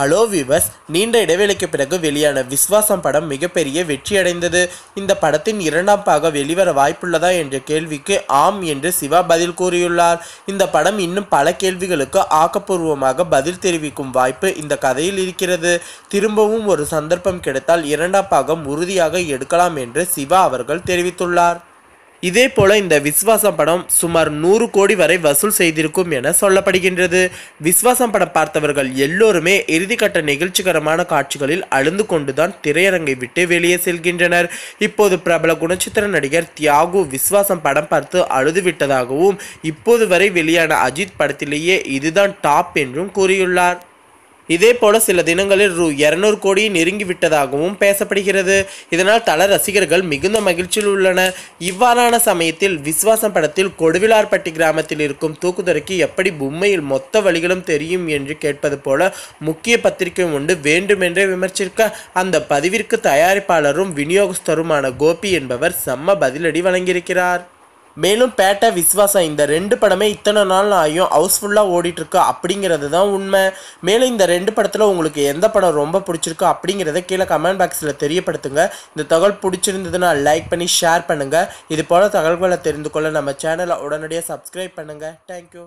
Allow viewers நீண்ட இடைவெளிக்கு பிறகு வெளியான விஸ்வாசம் படம் மிகப்பெரிய வெற்றியடைந்தது. இந்த படத்தின் இரண்டாம் பாக வெளிவர வாய்ப்புள்ளதா என்ற கேள்விக்கு ஆம் என்று சிவா பதில் கூறியுள்ளார். இந்த படம் இன்னும் பல கேள்விகளுக்கு ஆக்கப்பூர்வமாக பதில் தெரிவிக்கும் வாய்ப்பு இந்த கதையில் இருக்கிறது. திரும்பவும் ஒரு சந்தர்ப்பம் கிடைத்தால் இரண்டாம் பாகம் உறுதியாக எடுக்கலாம் என்று சிவா அவர்கள் தெரிவித்துள்ளார். இதே போல இந்த விஸ்வாசம் படம் சுமார் நூறு கோடி வரை வசூல் செய்திருக்கும் என சொல்லப்படுகின்றது. விஸ்வாசம் படம் பார்த்தவர்கள் எல்லோருமே இறுதிக்கட்ட நிகழ்ச்சிகரமான காட்சிகளில் அழுந்து கொண்டுதான் திரையரங்கை விட்டு வெளியே செல்கின்றனர். இப்போது பிரபல குணச்சித்திர நடிகர் தியாகு விஸ்வாசம் படம் பார்த்து அழுது விட்டதாகவும் இப்போது வரை வெளியான அஜித் படத்திலேயே இதுதான் டாப் என்றும் கூறியுள்ளார். இதே போல சில தினங்களில் ரூ இருநூறு கோடியை நெருங்கி விட்டதாகவும் பேசப்படுகிறது. இதனால் தல ரசிகர்கள் மிகுந்த மகிழ்ச்சியில் உள்ளனர் இவ்வாறான சமயத்தில் விஸ்வாசம் படத்தில் கொடுவிலார்பட்டி கிராமத்தில் இருக்கும் தூக்குதுறைக்கு எப்படி பொம்மையில் மொத்த வழிகளும் தெரியும் என்று கேட்பது போல முக்கிய பத்திரிகை ஒன்று வேண்டுமென்றே விமர்சிக்க அந்த பதிவிற்கு தயாரிப்பாளரும் விநியோகஸ்தருமான கோபி என்பவர் செம்ம பதிலடி வழங்கியிருக்கிறார். மேலும் பேட்டை விஸ்வாசம் இந்த ரெண்டு படமே இத்தனை நாள் ஆகியும் ஹவுஸ்ஃபுல்லாக ஓடிட்டுருக்கு அப்படிங்கிறது தான் உண்மை. மேலும் இந்த ரெண்டு படத்தில் உங்களுக்கு எந்த படம் ரொம்ப பிடிச்சிருக்கு அப்படிங்கிறத கீழே கமெண்ட் பாக்ஸில் தெரியப்படுத்துங்க. இந்த தகவல் பிடிச்சிருந்ததுன்னா லைக் பண்ணி ஷேர் பண்ணுங்கள் இது போல் தகவல்களை தெரிந்து கொள்ள நம்ம சேனலை உடனடியாக சப்ஸ்கிரைப் பண்ணுங்கள் தேங்க்யூ